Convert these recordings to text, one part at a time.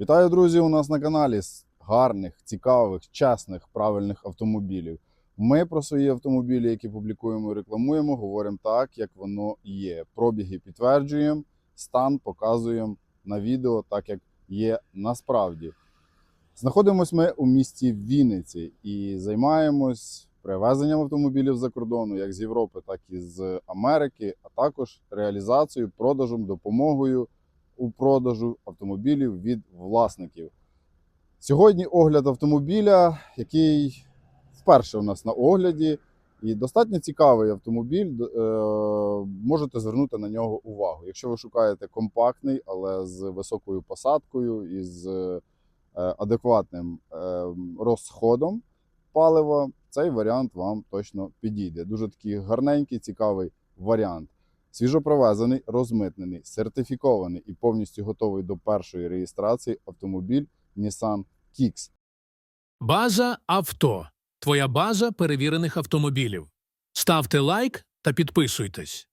Вітаю, друзі! У нас на каналі з гарних, цікавих, чесних, правильних автомобілів. Ми про свої автомобілі, які публікуємо і рекламуємо, говоримо так, як воно є. Пробіги підтверджуємо, стан показуємо на відео, так як є насправді. Знаходимось ми у місті Вінниці і займаємось привезенням автомобілів за кордону, як з Європи, так і з Америки, а також реалізацією, продажем, допомогою у продажу автомобілів від власників. Сьогодні огляд автомобіля, який вперше у нас на огляді, і достатньо цікавий автомобіль. Е, Можете звернути на нього увагу. Якщо ви шукаєте компактний, але з високою посадкою і з е, адекватним е, розходом палива, цей варіант вам точно підійде. Дуже такий гарненький, цікавий варіант. Свіжопривезений, розмитнений, сертифікований і повністю готовий до першої реєстрації автомобіль Nissan Kicks. База авто. Твоя база перевірених автомобілів. Ставте лайк та підписуйтесь.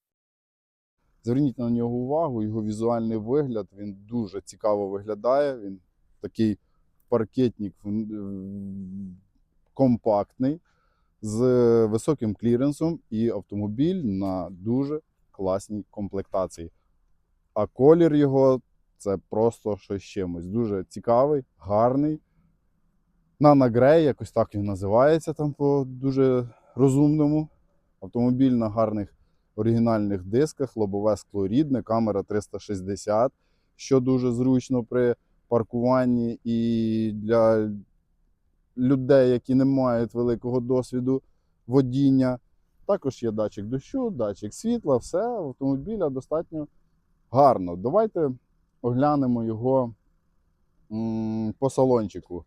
Зверніть на нього увагу, його візуальний вигляд, він дуже цікаво виглядає. Він такий паркетник компактний, з високим кліренсом і автомобіль на дуже класній комплектації. А колір його це просто щось чимось. Дуже цікавий, гарний. Grey, якось так він називається там по дуже розумному. Автомобіль на гарних оригінальних дисках, лобове скло рідне, камера 360, що дуже зручно при паркуванні і для людей, які не мають великого досвіду водіння. Також є датчик дощу, датчик світла, все автомобіля достатньо гарно. Давайте оглянемо його по салончику.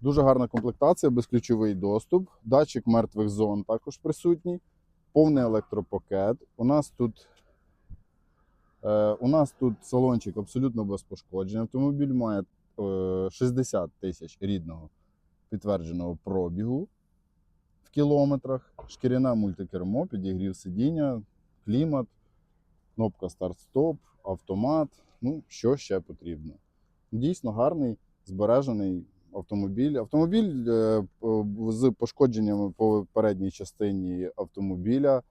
Дуже гарна комплектація, безключовий доступ, датчик мертвих зон також присутній повний електропакет. У нас тут, е, у нас тут салончик абсолютно без пошкоджень. Автомобіль має е, 60 тисяч рідного підтвердженого пробігу в кілометрах, шкіряне мультикермо, підігрів сидіння, клімат, кнопка старт-стоп, автомат. Ну, що ще потрібно. Дійсно гарний, збережений автомобіль. Автомобіль е, з пошкодженнями по передній частині автомобіля.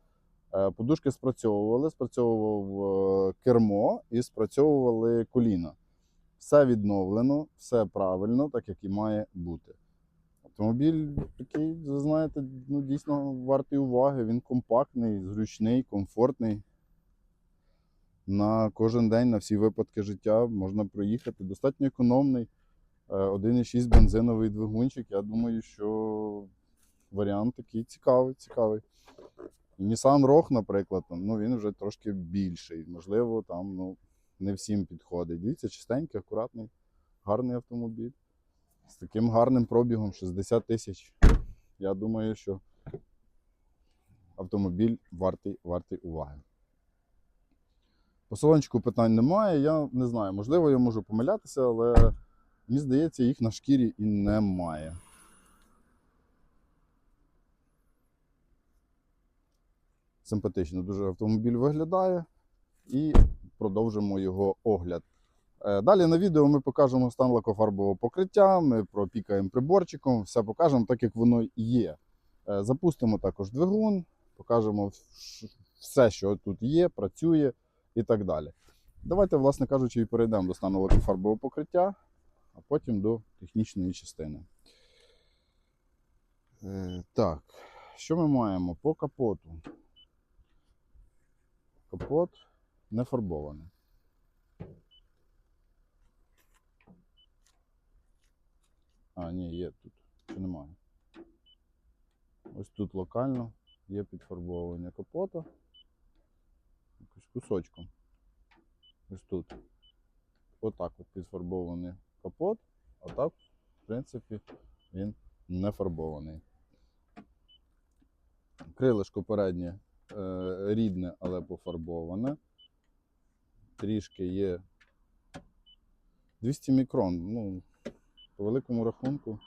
Е, Подушки спрацьовували, спрацьовував е, кермо і спрацьовували коліна. Все відновлено, все правильно, так як і має бути. Автомобіль такий, ви знаєте, ну, дійсно вартий уваги. Він компактний, зручний, комфортний. На кожен день, на всі випадки життя можна проїхати. Достатньо економний. Е, 1,6 бензиновий двигунчик. Я думаю, що варіант такий цікавий, цікавий. Nissan Rogue, наприклад, ну, він вже трошки більший. Можливо, там ну, не всім підходить. Дивіться, чистенький, акуратний, гарний автомобіль. З таким гарним пробігом 60 тисяч. Я думаю, що автомобіль вартий, вартий уваги. По салончику питань немає. Я не знаю, можливо, я можу помилятися, але Мені здається, їх на шкірі і немає. Симпатично дуже автомобіль виглядає і продовжимо його огляд. Е, Далі на відео ми покажемо стан лакофарбового покриття, ми пропікаємо приборчиком, все покажемо так, як воно є. Е, Запустимо також двигун, покажемо все, що тут є, працює і так далі. Давайте, власне кажучи, і перейдемо до стану лакофарбового покриття а потім до технічної частини. Е, так, що ми маємо по капоту? Капот не фарбований. А, ні, є тут. Чи немає? Ось тут локально є підфарбовування капота. Якось кусочком. Ось тут. Отак от підфарбований капот, а так, в принципі, він не фарбований. Крилишко переднє е, рідне, але пофарбоване. Трішки є 200 мікрон. Ну, по великому рахунку.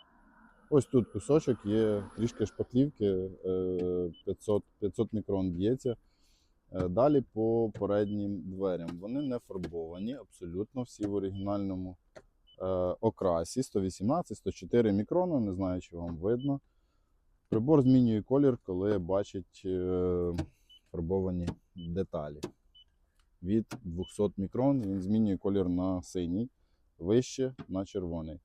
Ось тут кусочок є трішки шпаклівки, е, 500, 500 мікрон б'ється. Е, Далі по переднім дверям. Вони не фарбовані, абсолютно всі в оригінальному окрасі 118, 104 мікрона, не знаю, чи вам видно. Прибор змінює колір, коли бачить е, фарбовані деталі. Від 200 мікрон він змінює колір на синій, вище на червоний.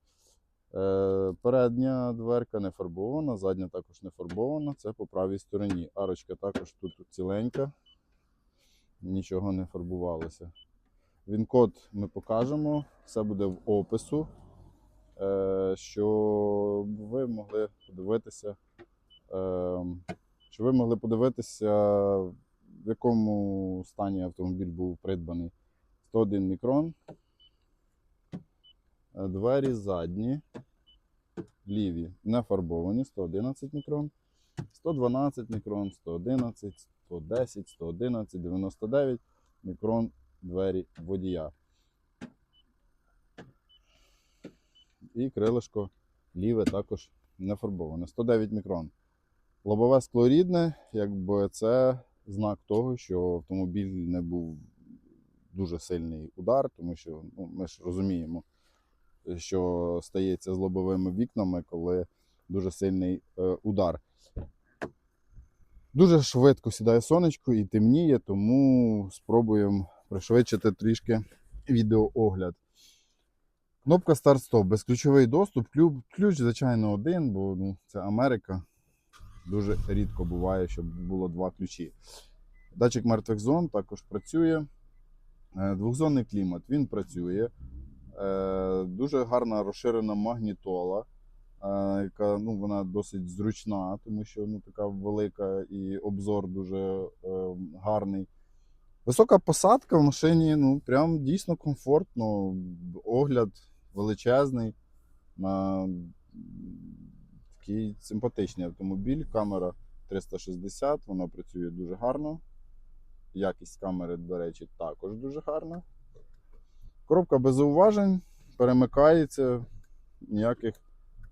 Е, передня дверка не фарбована, задня також не фарбована. Це по правій стороні. Арочка також тут ціленька, нічого не фарбувалося. Він-код ми покажемо, все буде в опису, е, щоб ви могли подивитися, е, щоб ви могли подивитися, в якому стані автомобіль був придбаний. 101 мікрон. Е, Двері задні, ліві не фарбовані, 111 мікрон, 112 мікрон, 111, 110, 111, 99 мікрон двері водія. І крилишко ліве також не фарбоване. 109 мікрон. Лобове скло рідне, якби це знак того, що автомобіль не був дуже сильний удар, тому що ну, ми ж розуміємо, що стається з лобовими вікнами, коли дуже сильний е, удар. Дуже швидко сідає сонечко і темніє, тому спробуємо пришвидшити трішки відеоогляд. Кнопка старт-стоп, безключовий доступ. Ключ, звичайно, один, бо ну, це Америка. Дуже рідко буває, щоб було два ключі. Датчик мертвих зон також працює. Е, Двохзонний клімат він працює. Е, Дуже гарна розширена магнітола, е, яка ну, вона досить зручна, тому що ну, така велика і обзор дуже е, гарний. Висока посадка в машині, ну прям дійсно комфортно. Огляд величезний такий симпатичний автомобіль. Камера 360, вона працює дуже гарно. Якість камери, до речі, також дуже гарна. Коробка без зауважень, перемикається, ніяких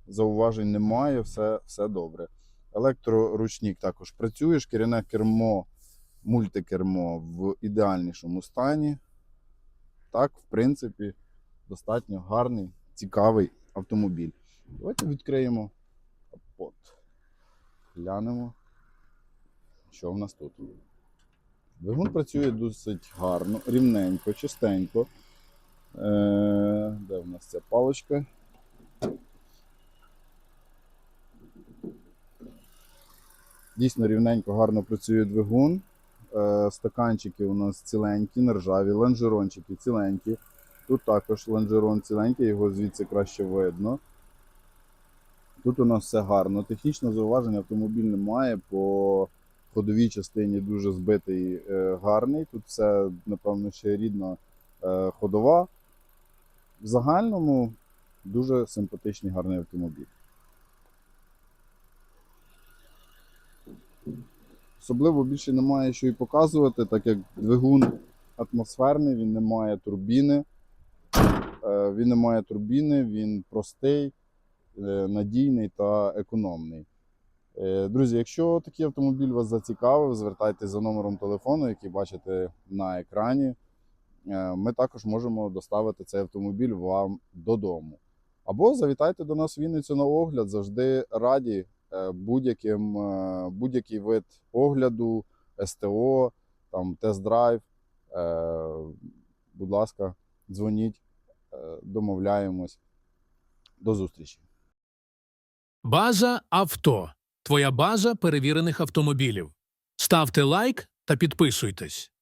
зауважень немає, все, все добре. Електроручник також працює, шкіряне кермо, мультикермо в ідеальнішому стані. Так, в принципі, достатньо гарний, цікавий автомобіль. Давайте відкриємо капот. Глянемо, що в нас тут. Двигун працює досить гарно, рівненько, чистенько. Е, де в нас ця паличка? Дійсно рівненько, гарно працює двигун. Е, стаканчики у нас ціленькі, нержаві, лонжерончики ціленькі. Тут також лонжерон ціленький, його звідси краще видно. Тут у нас все гарно. Технічне зауваження автомобіль не має. По ходовій частині дуже збитий, е, гарний. Тут все, напевно, ще рідна ходова. В загальному дуже симпатичний, гарний автомобіль. Особливо більше немає що і показувати, так як двигун атмосферний, він не має турбіни. Е, Він не має турбіни, він простий, е, надійний та економний. Е, Друзі, якщо такий автомобіль вас зацікавив, звертайтеся за номером телефону, який бачите на екрані. Е, Ми також можемо доставити цей автомобіль вам додому. Або завітайте до нас в Вінницю на огляд. Завжди раді е, будь-яким, е, будь-який вид огляду, СТО, там, тест-драйв. Будь ласка, дзвоніть, домовляємось. До зустрічі. База авто. Твоя база перевірених автомобілів. Ставте лайк та підписуйтесь.